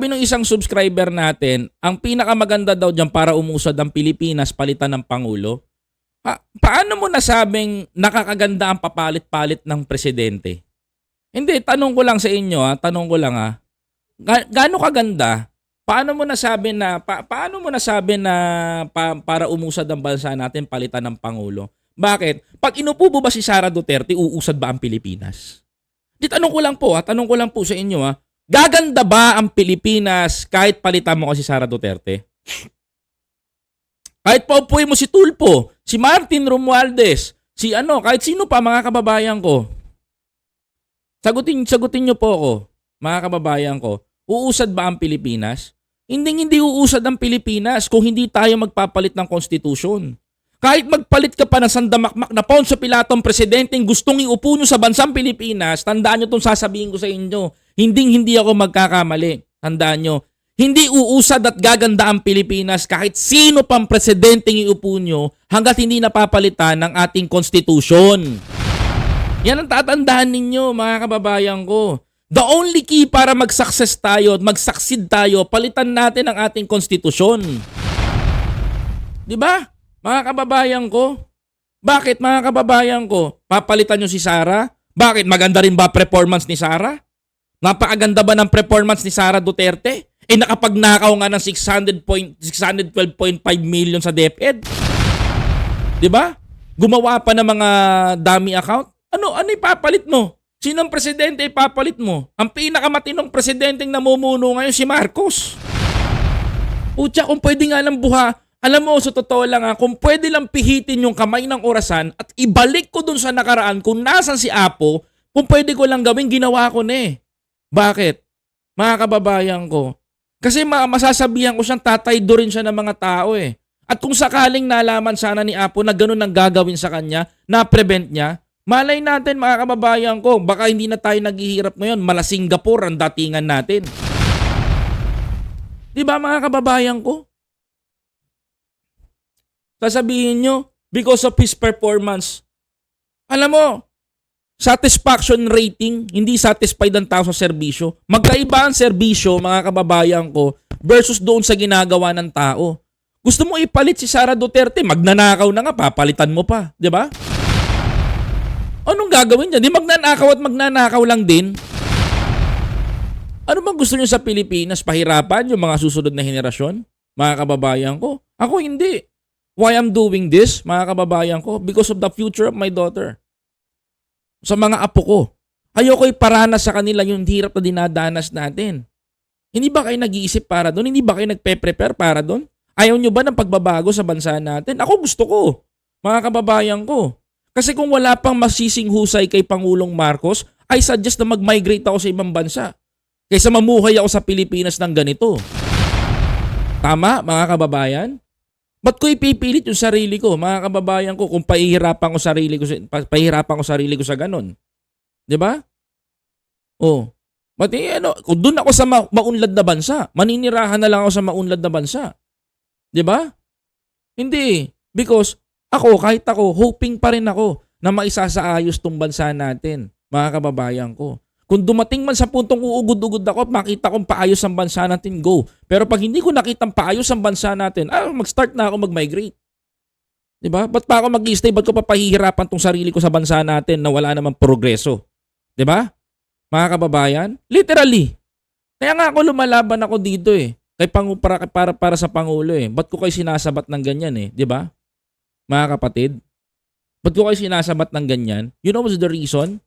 Sabi ng isang subscriber natin, ang pinakamaganda daw dyan para umusad ang Pilipinas palitan ng Pangulo. Pa- paano mo nasabing nakakaganda ang papalit-palit ng presidente? Hindi, tanong ko lang sa inyo ha, tanong ko lang ha. Ga- gaano kaganda? Paano mo nasabi na pa- paano mo nasabi na pa- para umusad ang bansa natin palitan ng pangulo? Bakit? Pag inupo ba si Sara Duterte, uusad ba ang Pilipinas? Di tanong ko lang po ha, tanong ko lang po sa inyo ha. Gaganda ba ang Pilipinas kahit palitan mo ko si Sara Duterte? Kahit paupuin mo si Tulpo, si Martin Romualdez, si ano, kahit sino pa mga kababayan ko. Sagutin, sagutin niyo po ako, mga kababayan ko. Uusad ba ang Pilipinas? Hindi hindi uusad ang Pilipinas kung hindi tayo magpapalit ng konstitusyon. Kahit magpalit ka pa ng sandamakmak na Poncio Pilatong presidenteng gustong iupo nyo sa bansang Pilipinas, tandaan nyo itong sasabihin ko sa inyo. Hindi hindi ako magkakamali. Tandaan nyo. Hindi uusad at gaganda ang Pilipinas kahit sino pang presidenteng iupo nyo hanggat hindi napapalitan ng ating konstitusyon. Yan ang tatandaan ninyo mga kababayan ko. The only key para mag-success tayo at mag-succeed tayo, palitan natin ang ating konstitusyon. Di ba? Mga kababayan ko. Bakit mga kababayan ko? Papalitan nyo si Sara? Bakit? Maganda rin ba performance ni Sara? Napakaganda ba ng performance ni Sara Duterte? Eh nakapagnakaw nga ng 600 point, 612.5 million sa DepEd. 'Di ba? Gumawa pa ng mga dummy account. Ano ano ipapalit mo? Sinong presidente ipapalit mo? Ang pinakamatinong presidenteng namumuno ngayon si Marcos. Pucha, kung pwede nga lang buha, alam mo, sa totoo lang ha, kung pwede lang pihitin yung kamay ng orasan at ibalik ko dun sa nakaraan kung nasan si Apo, kung pwede ko lang gawin, ginawa ko na eh. Bakit? Mga kababayan ko. Kasi ma- masasabihan ko siyang tatay do rin siya ng mga tao eh. At kung sakaling nalaman sana ni Apo na ganun ang gagawin sa kanya, na-prevent niya, malay natin mga kababayan ko, baka hindi na tayo naghihirap ngayon, mala Singapore ang datingan natin. Di ba mga kababayan ko? Sasabihin nyo, because of his performance, alam mo, satisfaction rating, hindi satisfied ang tao sa serbisyo. Magkaiba ang serbisyo, mga kababayan ko, versus doon sa ginagawa ng tao. Gusto mo ipalit si Sara Duterte, magnanakaw na nga, papalitan mo pa. Di ba? Anong gagawin niya? Di magnanakaw at magnanakaw lang din. Ano bang gusto niyo sa Pilipinas? Pahirapan yung mga susunod na henerasyon? Mga kababayan ko? Ako hindi. Why I'm doing this, mga kababayan ko? Because of the future of my daughter. Sa mga apo ko. Ayoko iparanas sa kanila yung hirap na dinadanas natin. Hindi ba kayo nag-iisip para doon? Hindi ba kayo nagpe-prepare para doon? Ayaw nyo ba ng pagbabago sa bansa natin? Ako gusto ko. Mga kababayan ko. Kasi kung wala pang masising husay kay Pangulong Marcos, I suggest na mag-migrate ako sa ibang bansa. Kaysa mamuhay ako sa Pilipinas ng ganito. Tama, mga kababayan? Ba't ko ipipilit yung sarili ko, mga kababayan ko, kung pahihirapan ko sarili ko, pahihirapan ko sarili ko sa ganon? 'Di ba? Oh. Ba't eh, ano, kung doon ako sa ma- maunlad na bansa, maninirahan na lang ako sa maunlad na bansa. 'Di ba? Hindi. Because ako, kahit ako, hoping pa rin ako na maisasaayos tong bansa natin, mga kababayan ko. Kung dumating man sa puntong uugod-ugod ako makita kong paayos ang bansa natin, go. Pero pag hindi ko nakitang paayos ang bansa natin, ah, mag-start na ako mag-migrate. 'Di ba? Ba't pa ako mag-stay? Ba't ko pa pahihirapan tong sarili ko sa bansa natin na wala namang progreso? 'Di ba? Mga kababayan, literally. Kaya nga ako lumalaban ako dito eh. Kay pangu para, para para sa pangulo eh. Ba't ko kayo sinasabat ng ganyan eh, 'di ba? Mga kapatid, ba't ko kayo sinasabat ng ganyan? You know what's the reason?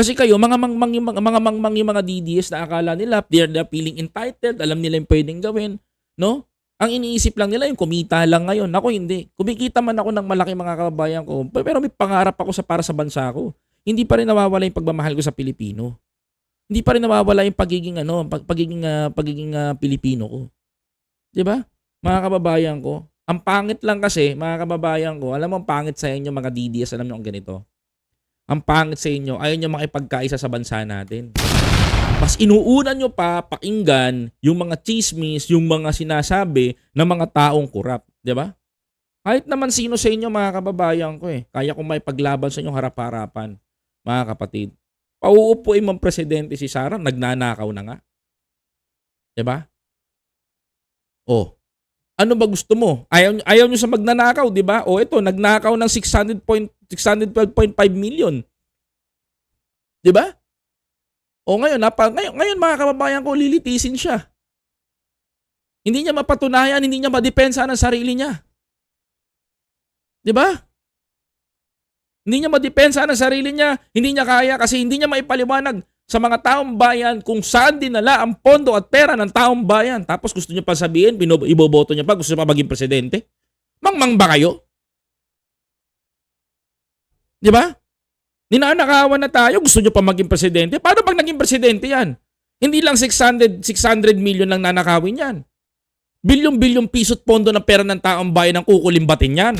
Kasi kayo, mga mangmang yung mga, mga mangmang yung mga DDS na akala nila, they're, they're feeling entitled, alam nila yung pwedeng gawin, no? Ang iniisip lang nila yung kumita lang ngayon. Ako hindi. Kumikita man ako ng malaki mga kababayan ko, pero may pangarap ako sa para sa bansa ko. Hindi pa rin nawawala yung pagmamahal ko sa Pilipino. Hindi pa rin nawawala yung pagiging ano, pag, pagiging ah, pagiging ah, Pilipino ko. 'Di ba? Mga kababayan ko, ang pangit lang kasi, mga kababayan ko, alam mo ang pangit sa inyo mga DDS, alam niyo ang ganito. Ang pangit sa inyo, ayaw nyo makipagkaisa sa bansa natin. Mas inuunan nyo pa pakinggan yung mga chismis, yung mga sinasabi ng mga taong kurap. Ba? Kahit naman sino sa inyo mga kababayan ko eh, kaya kong may paglaban sa inyong harap-harapan, mga kapatid. Pauupuin mong presidente si Sara, nagnanakaw na nga. Di ba? Oh. Ano ba gusto mo? Ayaw, ayaw nyo sa magnanakaw, di ba? O ito, nagnakaw ng 600 point, 612.5 million. Di ba? O ngayon, napa, ngayon, ngayon mga kababayan ko, lilitisin siya. Hindi niya mapatunayan, hindi niya madepensa ng sarili niya. Di ba? Hindi niya madepensa ng sarili niya, hindi niya kaya kasi hindi niya maipaliwanag sa mga taong bayan kung saan dinala ang pondo at pera ng taong bayan. Tapos gusto niya pa sabihin, iboboto niya pa, gusto niya pa maging presidente. Mangmang ba kayo? Di ba? Ninanakawan na tayo, gusto niyo pa maging presidente. Paano pag naging presidente yan? Hindi lang 600, 600 million lang nanakawin yan. Bilyong-bilyong piso't pondo ng pera ng taong bayan ang kukulimbatin yan.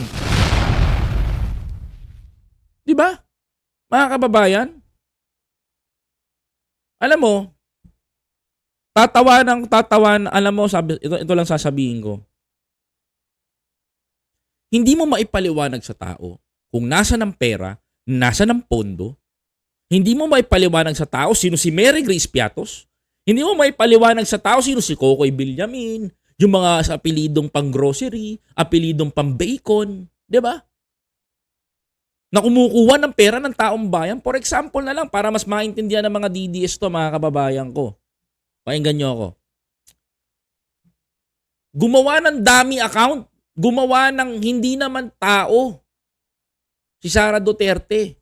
Di ba? Mga kababayan? Alam mo, tatawa ng tatawan, alam mo, sabi, ito, ito lang sasabihin ko. Hindi mo maipaliwanag sa tao kung nasa ng pera, nasa ng pondo. Hindi mo maipaliwanag sa tao sino si Mary Grace Piatos. Hindi mo maipaliwanag sa tao sino si Kokoy Villamin, yung mga sa apelidong pang grocery, apelidong pang bacon, 'di ba? Na kumukuha ng pera ng taong bayan. For example na lang, para mas maintindihan ng mga DDS to, mga kababayan ko. Pakinggan nyo ako. Gumawa ng dummy account. Gumawa ng hindi naman tao. Si Sara Duterte.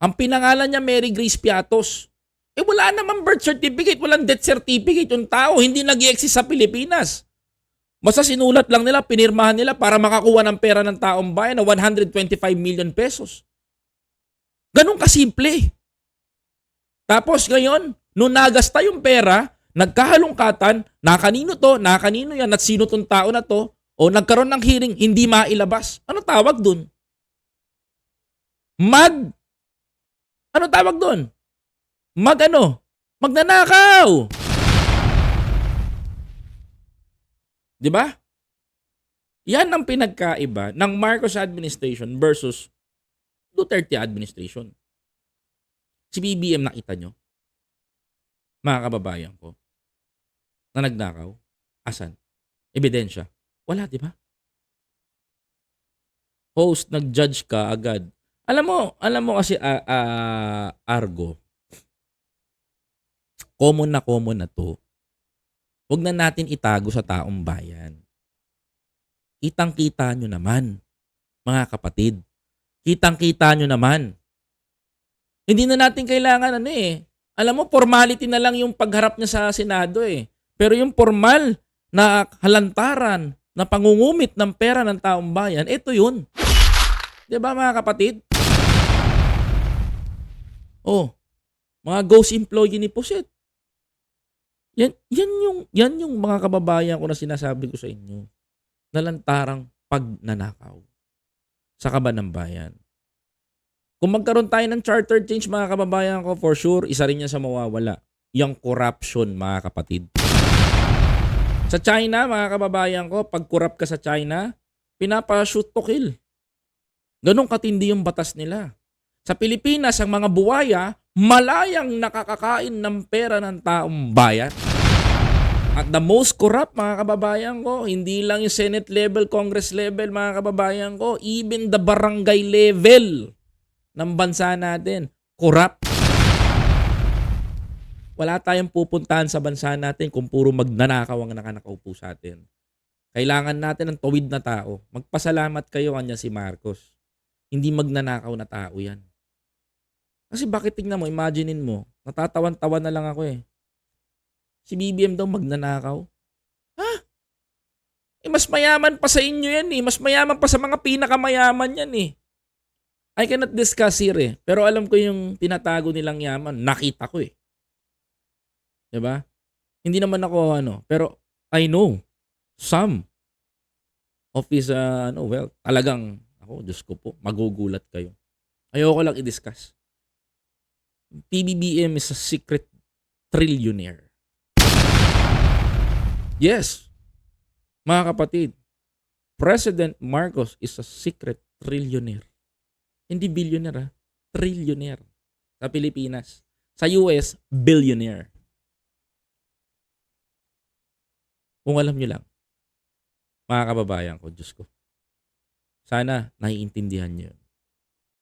Ang pinangalan niya Mary Grace Piatos. Eh wala naman birth certificate, walang death certificate yung tao. Hindi nag exist sa Pilipinas. Basta sinulat lang nila, pinirmahan nila para makakuha ng pera ng taong bayan na 125 million pesos. Ganun kasimple. Tapos ngayon, nung nagasta yung pera, nagkahalungkatan, na kanino to, na kanino yan, at sino tong tao na to, o nagkaroon ng hearing, hindi mailabas. Ano tawag dun? Mag, ano tawag dun? Mag ano? Magnanakaw! Di ba? Yan ang pinagkaiba ng Marcos administration versus Duterte administration. Si BBM nakita nyo? Mga kababayan ko. Na nagnakaw? Asan? Ebidensya? Wala, di ba? Host, nag-judge ka agad. Alam mo, alam mo kasi ah, ah, Argo, common na common na to. Huwag na natin itago sa taong bayan. Kitang-kita nyo naman, mga kapatid. Kitang-kita nyo naman. Hindi na natin kailangan ano eh. Alam mo, formality na lang yung pagharap niya sa Senado eh. Pero yung formal na halantaran, na pangungumit ng pera ng taong bayan, ito yun. Di ba mga kapatid? Oh, mga ghost employee ni Puset. Yan, yan yung yan yung mga kababayan ko na sinasabi ko sa inyo. Nalantarang pagnanakaw sa kaban ng bayan. Kung magkaroon tayo ng charter change mga kababayan ko, for sure, isa rin yan sa mawawala. Yung corruption mga kapatid. Sa China, mga kababayan ko, pag corrupt ka sa China, pinapa-shoot to kill. Ganong katindi yung batas nila. Sa Pilipinas, ang mga buwaya, malayang nakakakain ng pera ng taong bayan. At the most corrupt, mga kababayan ko, hindi lang yung Senate level, Congress level, mga kababayan ko, even the barangay level ng bansa natin, corrupt. Wala tayong pupuntahan sa bansa natin kung puro magnanakaw ang nakanakaupo sa atin. Kailangan natin ng tuwid na tao. Magpasalamat kayo kanya si Marcos. Hindi magnanakaw na tao yan. Kasi bakit tingnan mo, imaginein mo, natatawan-tawan na lang ako eh. Si BBM daw magnanakaw. Ha? Eh mas mayaman pa sa inyo yan eh. Mas mayaman pa sa mga pinakamayaman yan eh. I cannot discuss here eh. Pero alam ko yung tinatago nilang yaman. Nakita ko eh. ba? Hindi naman ako ano, pero I know some of his uh, ano, well, talagang ako, Diyos ko po, magugulat kayo. Ayoko lang i-discuss. PBBM is a secret trillionaire. Yes. Mga kapatid, President Marcos is a secret trillionaire. Hindi billionaire, ha? Trillionaire. Sa Pilipinas. Sa US, billionaire. Kung alam nyo lang. Mga kababayan ko, Diyos ko. Sana naiintindihan niyo. yun.